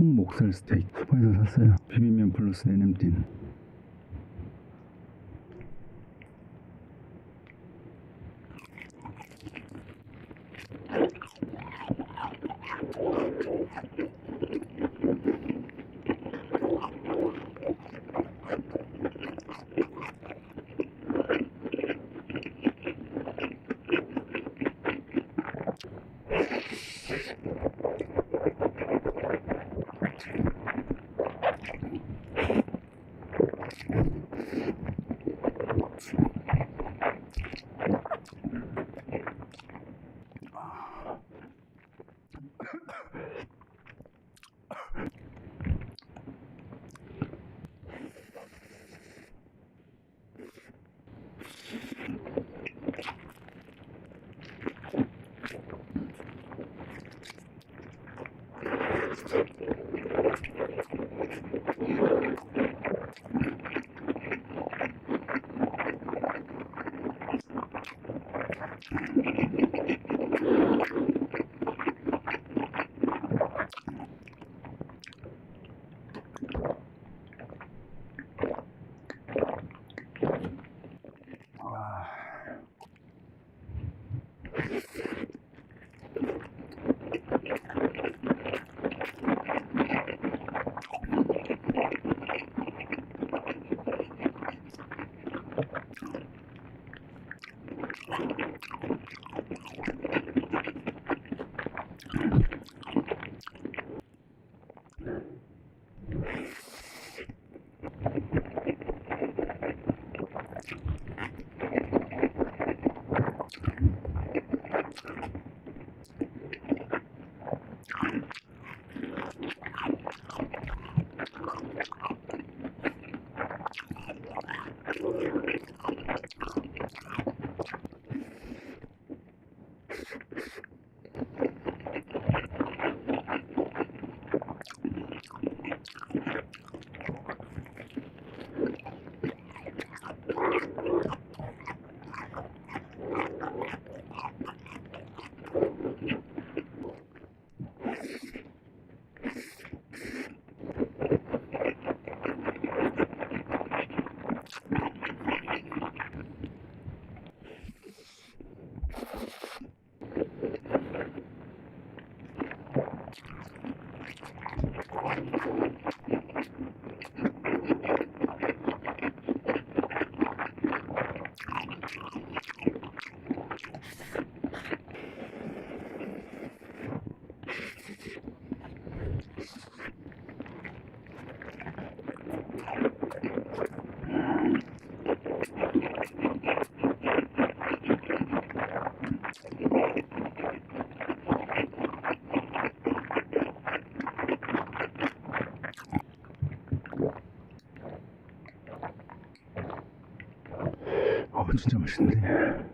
통 목살 스테이크 슈퍼에서 샀어요. 비빔면 플러스 내냄 띤어 진짜 맛있는데